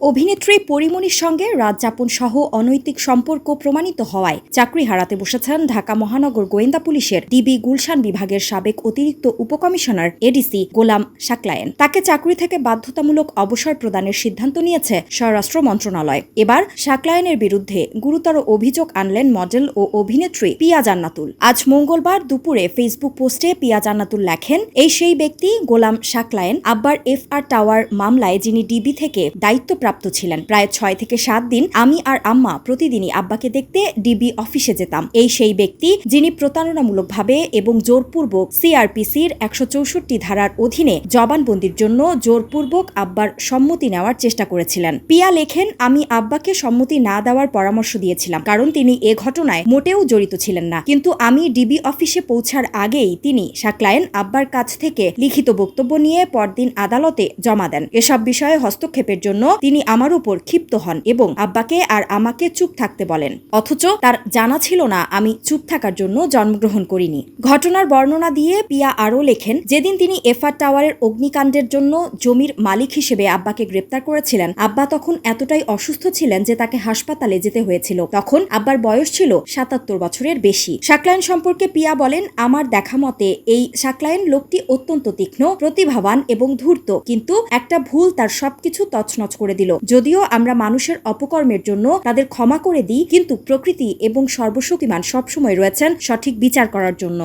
অভিনেত্রী পরিমণির সঙ্গে রাত যাপন সহ অনৈতিক সম্পর্ক প্রমাণিত হওয়ায় চাকরি হারাতে বসেছেন ঢাকা মহানগর গোয়েন্দা পুলিশের ডিবি গুলশান বিভাগের সাবেক অতিরিক্ত উপকমিশনার এডিসি গোলাম সাকলায়েন। তাকে চাকরি থেকে বাধ্যতামূলক অবসর প্রদানের সিদ্ধান্ত নিয়েছে স্বরাষ্ট্র মন্ত্রণালয়। এবার সাকলায়েনের বিরুদ্ধে গুরুতর অভিযোগ আনলেন মডেল ও অভিনেত্রী পিয়া জান্নাতুল। আজ মঙ্গলবার দুপুরে ফেসবুক পোস্টে পিয়া জান্নাতুল লেখেন, এই সেই ব্যক্তি গোলাম সাকলায়েন, আব্বার এফআর টাওয়ার মামলায় যিনি ডিবি থেকে দায়িত্বপ্রাপ্ত ছিলেন। প্রায় ছয় থেকে সাত দিন আমি আর আম্মা প্রতিদিনই আব্বাকে দেখতে ডিবি অফিসে যেতাম। এই সেই ব্যক্তি যিনি প্রতারণামূলকভাবে এবং জোরপূর্বক সিআরপিসির একশো চৌষট্টি ধারার অধীনে জবানবন্দির জন্য জোরপূর্বক আব্বার সম্মতি নেওয়ার চেষ্টা করেছিলেন। পিয়া লেখেন, আমি আব্বাকে সম্মতি না দেওয়ার পরামর্শ দিয়েছিলাম, কারণ তিনি এ ঘটনায় মোটেও জড়িত ছিলেন না। কিন্তু আমি ডিবি অফিসে পৌঁছার আগেই তিনি সাকলায়েন আব্বার কাছ থেকে লিখিত বক্তব্য নিয়ে পরদিন আদালতে জমা দেন। এসব বিষয়ে হস্তক্ষেপের জন্য তিনি আমার উপর ক্ষিপ্ত হন এবং আব্বাকে আর আমাকে চুপ থাকতে বলেন। অথচ তার জানা ছিল না, আমি চুপ থাকার জন্য জন্মগ্রহণ করিনি। ঘটনার বর্ণনা দিয়ে পিয়া আরও লেখেন, যেদিন তিনি এফআর টাওয়ারের অগ্নিকাণ্ডের জন্য জমির মালিক হিসেবে আব্বাকে গ্রেপ্তার করেছিলেন, আব্বা তখন এতটাই অসুস্থ ছিলেন যে তাকে হাসপাতালে যেতে হয়েছিল। তখন আব্বার বয়স ছিল সাতাত্তর বছরের বেশি। সাকলাইন সম্পর্কে পিয়া বলেন, আমার দেখা মতে এই সাকলাইন লোকটি অত্যন্ত তীক্ষ্ণ, প্রতিভাবান এবং ধূর্ত, কিন্তু একটা ভুল তার সবকিছু তছনছ করে দিল। যদিও আমরা মানুষের অপকর্মের জন্য তাদের ক্ষমা করে দিই, কিন্তু প্রকৃতি এবং সর্বশক্তিমান সবসময় রয়েছেন সঠিক বিচার করার জন্য।